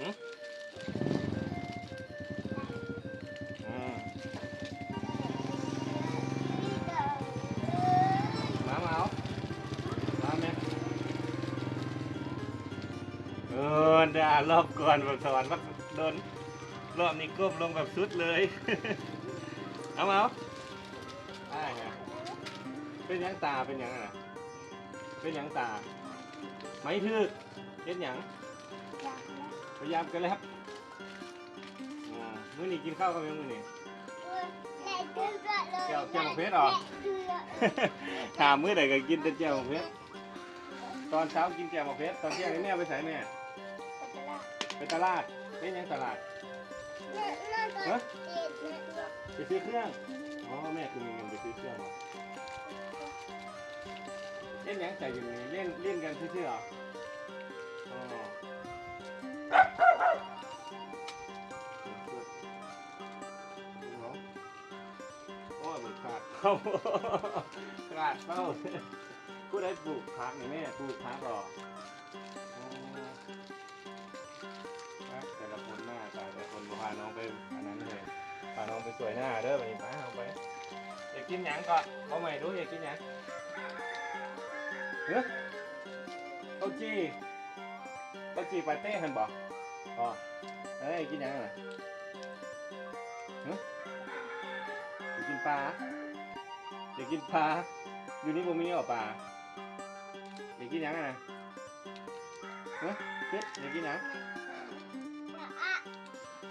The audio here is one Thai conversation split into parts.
มามาเอามาแม่เออด่ารอบก่อนแบบสวรรค์ว่าโดนรอบนี้ก้มลงแบบสุดเลย เอามาเอาได้ไงเป็นยังตาเป็นยังอะนะเป็นยังตา ไม่ทึกเฮ็ดยัง ยายามกันแล้วอ่ามื้อนี้กินข้าวกันยังมื้อนี้แก้วแก้วเพชรเหรอถามมื้อใดก็กินแต่แจ่วเพชรตอนเช้ากินแจ่วเพชรตอนเที่ยงนี่แม่ไปใส่แม่ ไปตลาดเป็นหยังตลาดไปซื้อเครื่องอ๋อแม่คือมีเงินไปซื้อเครื่องเหรอเล่นหยังใส่อยู่นี่เล่นเล่นกันซื่อๆเหรออ๋าดเข้าขาดเข้าผู้ใดปลูกผักนี่แม่ปลูกผักหรอครับแต่ละคนหน้าตาแต่ละคนบ่พาน้องไปอันนั้นเลยพาน้องไปสวยหน้าเด้อวันนี้ไปเอาไปอยากกินหยังก่อนเอาใหม่ดูอยากกินหยังเฮ้ยข้าวจีข้าวจีปาเต้หันบอกอ๋อเอ้ยกินหยังอะเฮ้ยกินปลา อยากกินปลา อยู่นี่บ่มีหรอปลาอยากกินยังอะเฮ้ยเฮ็ดอยากกินยัง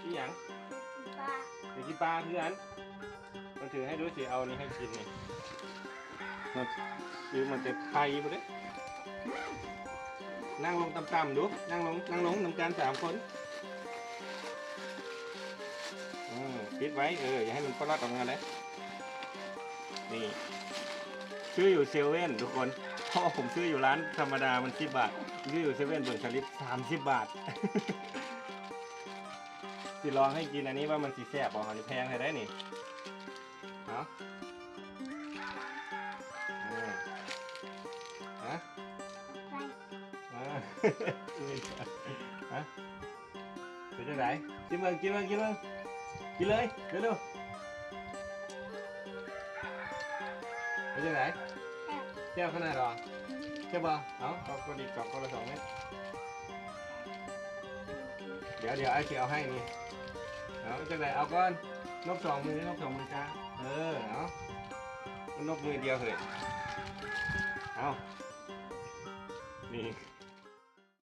กินยังเดี๋ยวกินปลาคืออันมันถือให้ดูสิเอาอันนี้ให้กินนี่มันคือมันจะไทยหมดเลยนั่งลงต่ำๆดู นั่งลง นั่งลงนำการสามคนอืมปิดไว้ เออ อย่าให้มันปลอดออกมาเลย นี่ซื้ออยู่เซเว่นทุกคนเพราะผมซื้ออยู่ร้านธรรมดามันสิบบาทซื้ออยู่เซเว่นเบิร์คาลิปสามสิบบาทสิลองให้กินอันนี้ว่ามันสีแซ่บบ่อันนี้แพงให้ได้นี่เนาะฮะฮะเป็นจังไดกินเบิ่งกินเบิ่งกินเบิ่งกินเลยเร็วๆ เป็นจังไดแซ่บขนาดหรอใช่ป่ะเอาเอาคนอีกกลับคนละสองเม็ดเดี๋ยวเดี๋ยวไอ้เขียวให้นี่เอาจังไรเอาก่อนนกสองมือนกสองมือจ้าเออเอามันนกมือเดียวเถอะเอานี่